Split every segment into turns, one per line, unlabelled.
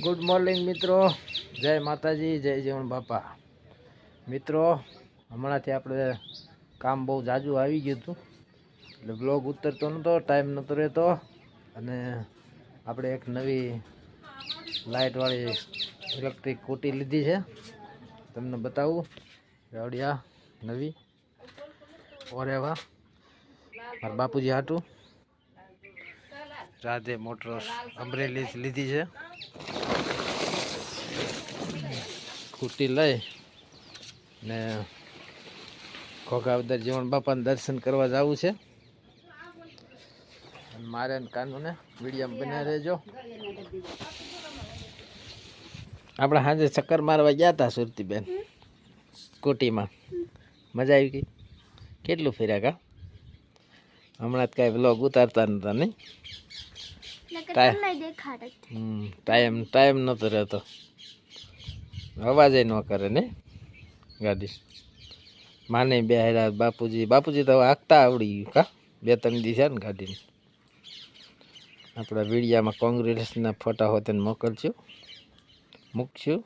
Good morning મિત્રો. જય માતાજી, જય જીવન બાપા. મિત્રો, હમણાંથી આપણે કામ બહુ જાજુ આવી ગયું હતું. એટલે બ્લોગ ઉતરતો નહોતો ટાઈમ નહોતો રહેતો. અને આપણે એક નવી લાઇટવાળી ઇલેક્ટ્રિક કૂટી લીધી છે. તમને બતાવું. આવડિયા નવી. ઓરેવા. મારા બાપુજી હાટું. રાધે મોટર્સ અમરેલી લીધી છે. સ્કૂટી લઈ ને ઘોઘાવદર જીવન બાપાને દર્શન કરવા જવું છે. અને મારે ને કાનુને મીડિયમ બના રહેજો. આપણે સાંજે ચક્કર મારવા ગયા હતા સુરતીબેન સ્કૂટીમાં. મજા આવી ગઈ? કેટલું ફેર્યા કા? હમણાં જ કાંઈ બ્લોગ ઉતારતા નતા નહીં? ટાઈમ ટાઈમ નહોતો રહેતો. અવાજ ન કરે ને? ગાડી માને બે હેરા બાપુજી. બાપુજી તો આગતા આવડી ગયું. કા? બે ત્રણ દિવસે ને ગાડીને. આપણા વિડીયામાં કોંગ્રેસના ફોટા હોય તેને મોકલશું મૂકશું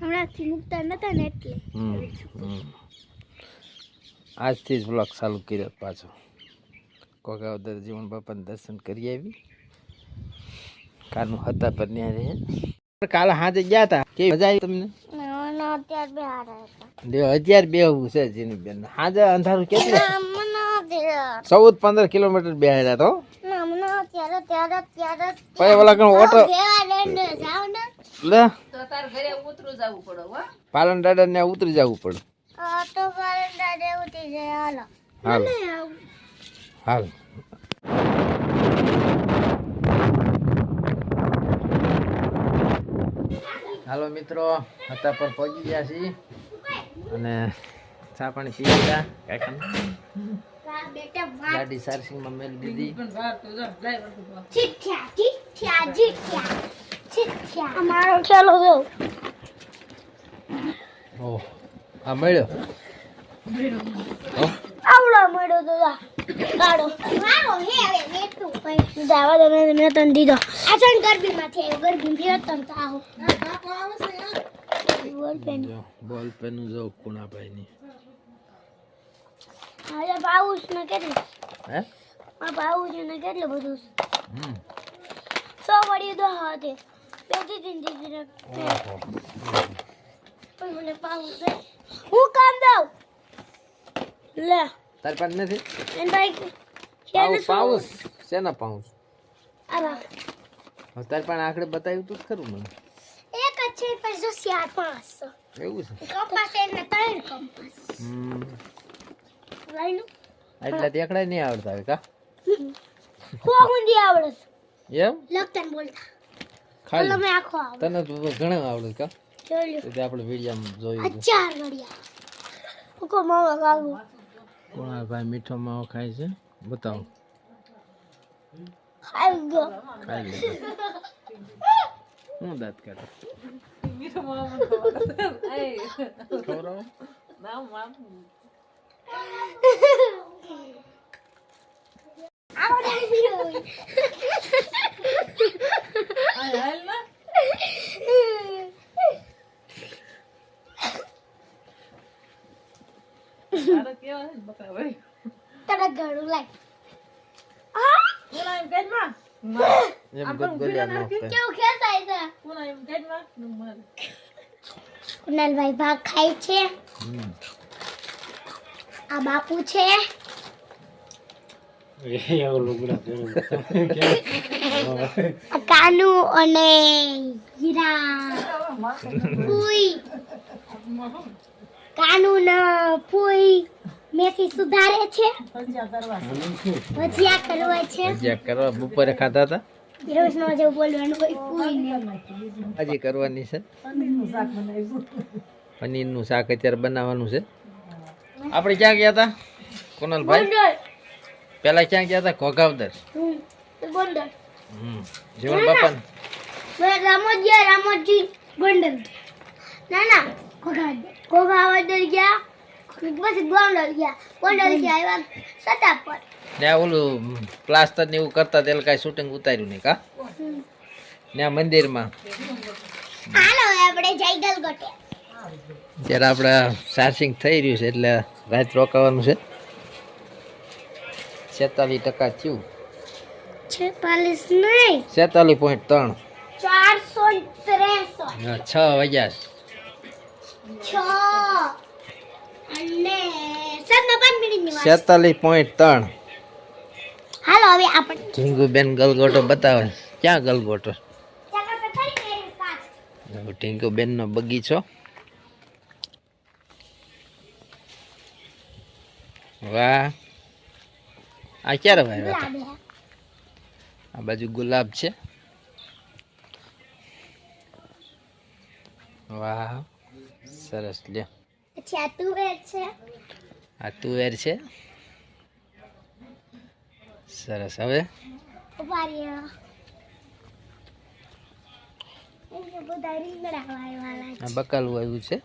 હમણાંથી મુકતા નતા ને એટલે.
હમ હમ. આજથી જ બ્લોગ ચાલુ કર્યો પાછો. કોકાવદર જીવન બાપાને દર્શન કરી આવી. કાનું હતા પર ન્યા રહે. કાલે હાજે ગયા હતા કેવી મજા આવી તમને?
અત્યારે
બેહવું છે જીની બેન હાજે અંધારું કેટલું ચૌદ પંદર કિલોમીટર બેહેલા તો પછી ઓલા કણ પાલન દાદા ને ઉતરી જવું પડે.
હાલ.
હાલ મિત્રો હતા પર પહોંચી ગયા છીએ. અને ચા પાણી પી લીધા કાકા
બેટા
ગાડી સારસિંગમાં મેલ દીધી.
ચાલો અમારો
ઓહ આ મળ્યો?
આવડો મળ્યો દાદા મારો હે હવે. બેઠું ભાઈ જાવા દો મેં તને દીધો આચન ગરબી માંથી આવ્યો ગરબી થી તન તો આવો બોલ પેન
બોલ પેન જો કુણાભાઈની
આજે પાઉસ ને કેટલું
હે
આ પાઉસ ને કેટલું બધું
હમ
સો વળી દો હાથે તીન દીધી
ઓહો
પણ મને દે હું કામ દઉં લે
તાર પાસે નથી
એન ભાઈ
પાઉસ. શેના પાઉં
છું
હવે તાર પાસે આખડે બતાવ્યું તું જ ખરું મને.
એક છે પછી જો ચાર પાંચ
એવું છે?
કપાસ એને ત્રણ કપાસ.
હમ. એટલા તેકડા નહીં આવડતા હવે કા?
કો હુંદી આવડે
એમ?
લખતા બોલતા.
ખાલી.
તમે આખો આવડે.
તને તો ઘણા આવડે કા? તે આપણે વિડિયામાં જોયું
ચાર ઘડિયા ઉકો મામા ગાવું
કોણ ભાઈ મીઠો માવો ખાય છે. બતાવો. હું દાંત કાઢે
તરત ઘડું લાય આ
એમ ગદગદિયા ન થાય.
કેવું ખેંચાય છે કુનાલભાઈ ભાગ ખાય છે
હમ.
આ બાપુ છે આ કાનુ અને હીરા ફૂઈ કાનુ ને ફૂઈ મેથી સુધારે છે. ભજીયા કરવા. છે.
ભજીયા કરવા. બપોરે ખાધા હતા
બોલવાનું
કરવાની છે? પનીરનું શાક અત્યારે બનાવવાનું છે. આપણે ક્યાં ગયા હતા કુનાલભાઈ? પેલા ક્યાં ગયા હતા ઘોઘાવદર.
હમ ગોંડલ.
હમ જીવન બાપા
મેં રામોજી ગોંડલ ના ના ઘોઘાવદર ગયા. પછી ગોંડલ ગયા. ગોંડલ ગયા આવ્યા સટા પર.
ને ઓલું પ્લાસ્ટર ને એવું કરતા તેલ કાંઈ શૂટિંગ ઉતાર્યું નહીં કા? ત્યાં મંદિરમાં.
હાલો આપણે ગલગોટે.
ત્યારે આપણે ચાર્જિંગ થઈ રહ્યું છે એટલે રાત રોકાવાનું છે. છેતાલીસ ટકા થયું.
છેતાલીસ નહીં.
છેતાલીસ પોઈન્ટ ત્રણ.
ચારસો ત્રેસઠ.
છ વાગ્યા.
છ અને સાતના પાંચ મિનિટની વાત
છેતાલીસ પોઈન્ટ ત્રણ.
હાલો હવે આપણે
ઢીંગુબેન ગલગોટો બતાવે. ક્યાં ગલગોટો? ઢીંગુબેનનો બગીચો. વાહ. આ ક્યારે
ભાઈ
આ બાજુ ગુલાબ છે. વાહ. સરસ લ્યો.
પછી આ તુવેર છે.
આ તુવેર છે. સરસ. હવે? બકાલું આવ્યું છે.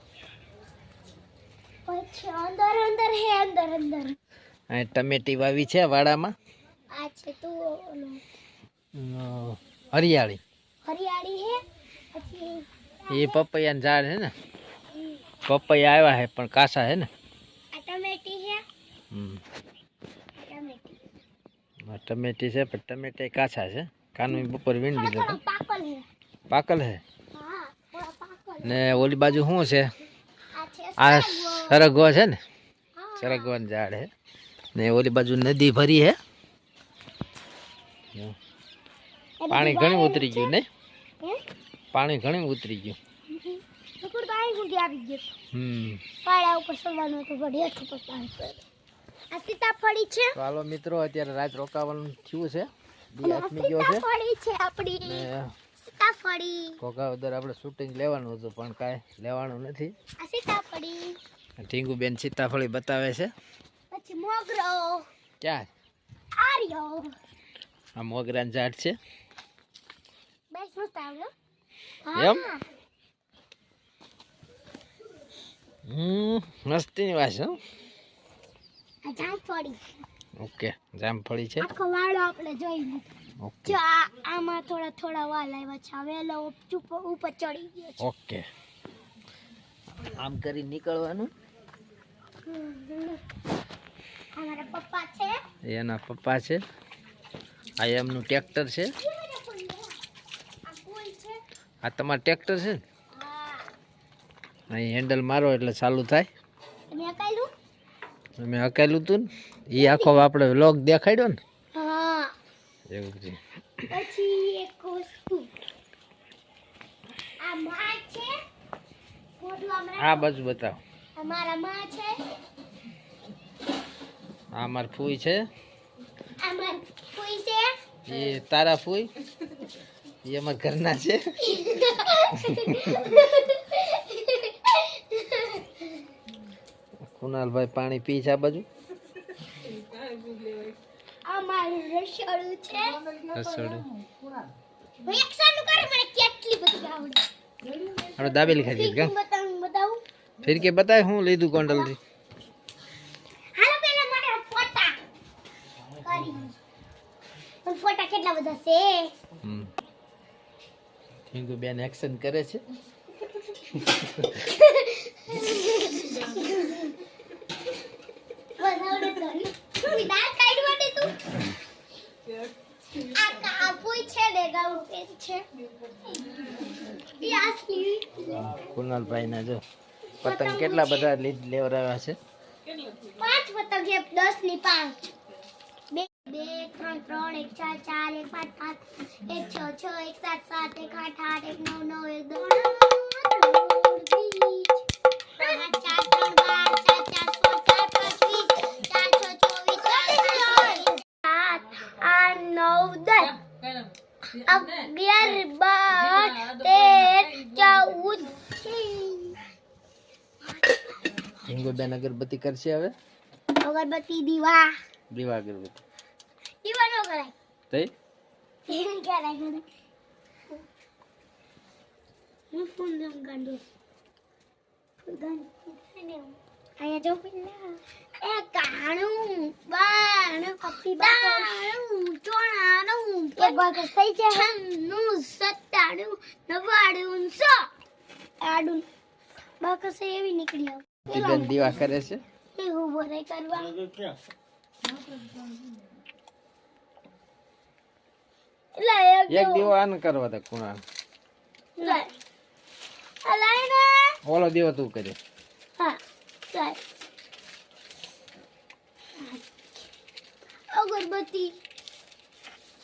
પછી અંદર અંદર હે અંદર અંદર.
આ ટમેટી વાવી છે વાડામાં.
આ છે તું
હરિયાળી.
હરિયાળી હે. પછી
એ પપૈયાનું ઝાડ છે ને? પપૈયા આવ્યા છે પણ કાસા છે ને?
ટમેટી હે
છે પણ ટમેટા કાચા છે. કાનવી બપોર વીણ
દીધો. પાકલ હે?
છે.
હા
ને ઓલી બાજુ શું છે?
આ સરગવો.
છે ને? સરગવાનું ઝાડ છે ને ઓલી બાજુ નદી ભરી છે પાણી ઘણું ઉતરી ગયું ને? પાણી ઘણું ઉતરી ગયું.
ટુકુર આવી ગયો
હમ.
પાડા ઉપર સવાનું તો પણ હેઠું પર આ સીતાફળી છે.
ચાલો હાલો મિત્રો અત્યારે રાત રોકાવાનું થયું છે. દી ગયો છે.
સીતાફળી છે આપણી. સીતાફળી.
ઘોઘાવદર આપણે શૂટિંગ લેવાનું હતું પણ કાંઈ લેવાનું નથી.
આ સીતાફળી.
ઢીંગુબેન સીતાફળી બતાવે છે.
પછી મોગરો.
ક્યાં?
આર્યો.
આ મોગરાન ઝાડ છે.
બેસ મસ્ત આવ્યો
એમ? હમ મસ્તીની વાત છે હો.
જામફળી.
ઓકે જામફળી છે.
આખો વાળો આપણે જોઈ લીધો
ઓકે.
જો આમાં થોડા થોડા વાલ આવ્યા છે. હવે એલો ચૂપ ઉપર ચડી ગયો છે.
ઓકે. આમ કરી નીકળવાનું.
અમારા પપ્પા છે.
એના પપ્પા છે. આ એમનું ટ્રેક્ટર છે.
આ
તમારું ટ્રેક્ટર છે ને? અહીં હેન્ડલ મારો એટલે ચાલુ થાય. અમે હકેલું હતું ને. એ આખો આપણે વ્લોગ દેખાડ્યો ને.
હા.
એવું છે.
પછી એક વસ્તુ. આ માં છે.
આ બાજુ બતાવો.
અમારા માં છે.
આ માર ફૂઈ છે.
આ માર ફૂઈ છે.
એ તારા ફૂઈ? એ અમારા ઘરના છે. કુનાલભાઈ પાણી પી છે આ બાજુ?
આ મારું રસોડું છે.
રસોડું.
હું એક સાનું કરે મને કેટલી બધી આવડે.
આપણે દાબેલી ખાધી કા?
બતાવું બતાવું.
ફિર કે બતાય હું લીધું ગોંડલથી?
હાલો પેલા મારા ફોટા કરી. પણ ફોટા કેટલા બધા છે?
હમ. ઠીંગુ બેન એક્શન કરે છે
વધારે ધરી તું દાંત કાઢવા દે તું આ કાપુય છે ને ગાઉન પેન છે ઈ આસલી
કુનાલભાઈ ના જો પતંગ કેટલા બધા લીધ છે?
પાંચ પતંગ છે દસની પાંચ. બે બે, ત્રણ ત્રણ, એક, ચાર ચાર, એક, પાંચ પાંચ એક, છ છ, એક, સાત સાત, એક, આઠ આઠ, એક, નવ નવ, એક દસ અગિયાર બાર તેર ચૌદ
ઠીંગુ બેન અગરબત્તી કરશે હવે?
અગરબત્તી દીવા.
દીવા અગરબત્તી.
દીવા નો કરાય.
થઈ
ક્યારે કરે હું ફોન રમ ગાંડો અહીંયા જો. પેલા એ કાણું બાણું કપી બાણું ચોણાનું વાગે થઈ જાય. છન્નું સત્તા નવાડું સો. આડું. બાકસ એવી નીકળી આવે.
કરે છે?
એ ઊભો રહી કરવા. એટલે એક
દીવો. આન કરવા દે કુણા
લાય આ લાય ને
ઓલો દીવો તું કરે.
હા અગરબત્તી.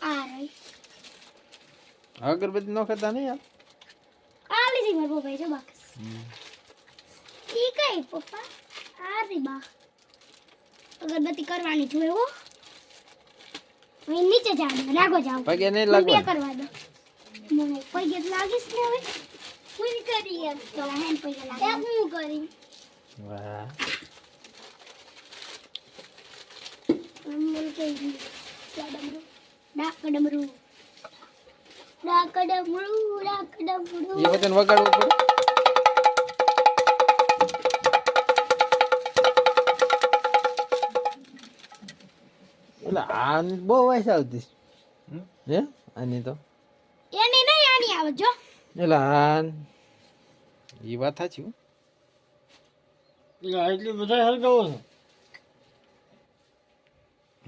આ રહી
અગરબત્તી નો ખાતા નહીં યાર?
આ લીધી મારા પપ્પાએ જો બાકસ. ઈ કઈ પપ્પા? આ રહી બા. અગરબત્તી કરવાની છું એવો. હવે નીચે જાવ રાગો જાવ
પગે નહીં
હું બે કરવા દો. મને પગે લાગીશ ને હવે. હું કરી એમ તો. હેન પગે લાગે હું કરી
વાહ
અમલ કે ડાકડમરું ડાકડમરું ડાકડમરું ડાકડમરું
એ બધાને વગાડવું પડે એટલે આ બહુ વાઈસ આવતી હે આની તો
એની નહીં આની આવે જો
એટલે આ એ વાત સાચી હો.
એટલી બધા હલગાવો છો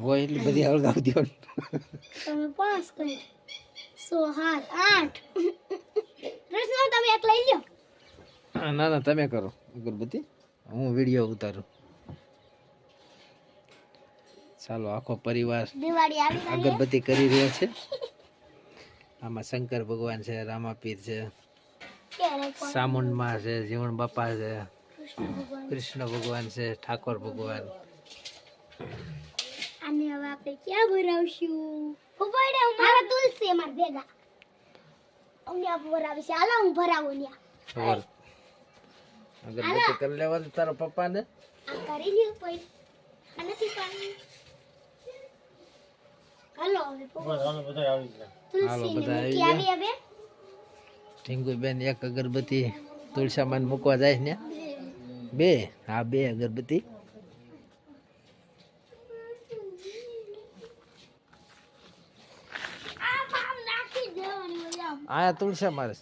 હોય એટલી બધી હળગાવી દો
તમે પાંચ કરી. સો સાત આઠ. રસનો તમે એક લઈ લ્યો.
ના ના તમે કરો અગરબત્તી. હું વીડિયો ઉતારું. ચાલો આખો પરિવાર. અગરબત્તી કરી રહ્યો છે. આમાં શંકર ભગવાન છે રામાપીર છે સામુંડમાં છે જીવણ બાપા છે
કૃષ્ણ ભગવાન
છે ઠાકોર ભગવાન.
આને હવે આપણે ક્યાં ભરાવશું? મારા તુલસી અમાર ભેગા. અમને આ ભરાવી છે હાલો હું ભરાવું ન્યા
અગરબત્તી કરી લેવાનું તારા પપ્પાને.
આ કરી લ્યો પછી નથી પાણી હાલો
હાલો બધા આવી ગયા.
તુલસી
બધા આવી
હવે.
ઠીંગુ બેન એક અગરબત્તી તુલસામાન મૂકવા જાય ને? બે? હા બે અગરબત્તી
આ પામ નાખી દેવાની હોય આમ
આ તુલસા મારે
કેટલી તુલસી હતી પણ મારા મામાએ કાપી નાખી જો આવી રીતે બધી તુલસી મારે.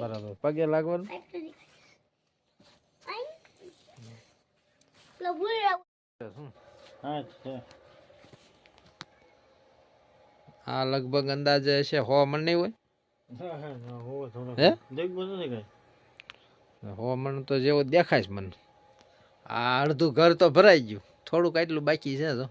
બરાબર. પગે લાગવાનું?
હા છે.
આ લગભગ અંદાજે છે હો મણ નહીં હોય?
હા હો
મણ તો જેવો દેખાય છે મને. આ અડધું ઘર તો ભરાઈ ગયું. થોડુંક એટલું બાકી છે તો.